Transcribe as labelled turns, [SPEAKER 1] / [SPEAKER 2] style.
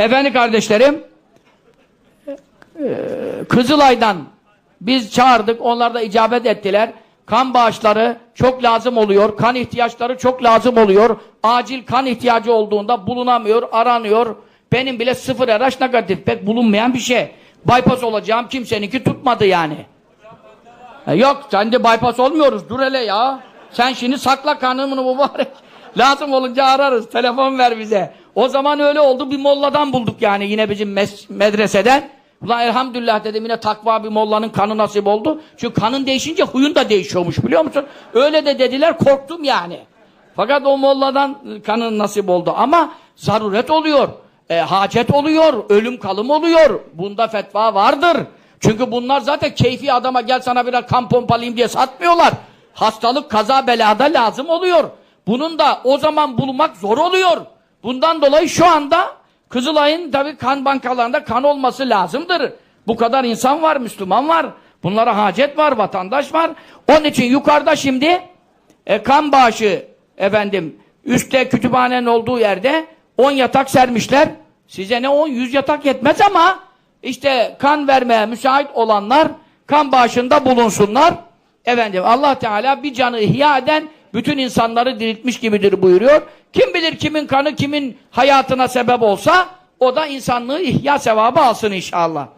[SPEAKER 1] Efendi kardeşlerim, e, Kızılay'dan biz çağırdık, onlar da icabet ettiler. Kan bağışları çok lazım oluyor, kan ihtiyaçları çok lazım oluyor. Acil kan ihtiyacı olduğunda bulunamıyor, aranıyor. Benim bile sıfır RH negatif, pek bulunmayan bir şey. Bypass olacağım, kimseninki tutmadı yani. E, Yok, sen de bypass olmuyoruz, dur hele ya. Sen şimdi sakla kanımını mübarek. Lazım olunca ararız, telefon ver bize. O zaman öyle oldu, bir molladan bulduk yani yine bizim medreseden. Ulan elhamdülillah dedim yine takva bir mollanın kanı nasip oldu. Çünkü kanın değişince huyun da değişiyormuş biliyor musun? Öyle de dediler, korktum yani. Fakat o molladan kanın nasip oldu. Ama zaruret oluyor, e, hacet oluyor, ölüm kalım oluyor. Bunda fetva vardır. Çünkü bunlar zaten keyfi adama gel sana biraz kan pompalayayım diye satmıyorlar. Hastalık, kaza, belada lazım oluyor. Bunun da o zaman bulmak zor oluyor. Bundan dolayı şu anda Kızılay'ın tabii kan bankalarında kan olması lazımdır. Bu kadar insan var, Müslüman var. Bunlara hacet var, vatandaş var. Onun için yukarıda şimdi e, kan bağışı efendim üstte kütüphanenin olduğu yerde 10 yatak sermişler. Size ne 10 100 yatak yetmez ama işte kan vermeye müsait olanlar kan bağışında bulunsunlar. Efendim Allah Teala bir canı ihya eden bütün insanları diriltmiş gibidir buyuruyor. Kim bilir kimin kanı kimin hayatına sebep olsa o da insanlığı ihya sevabı alsın inşallah.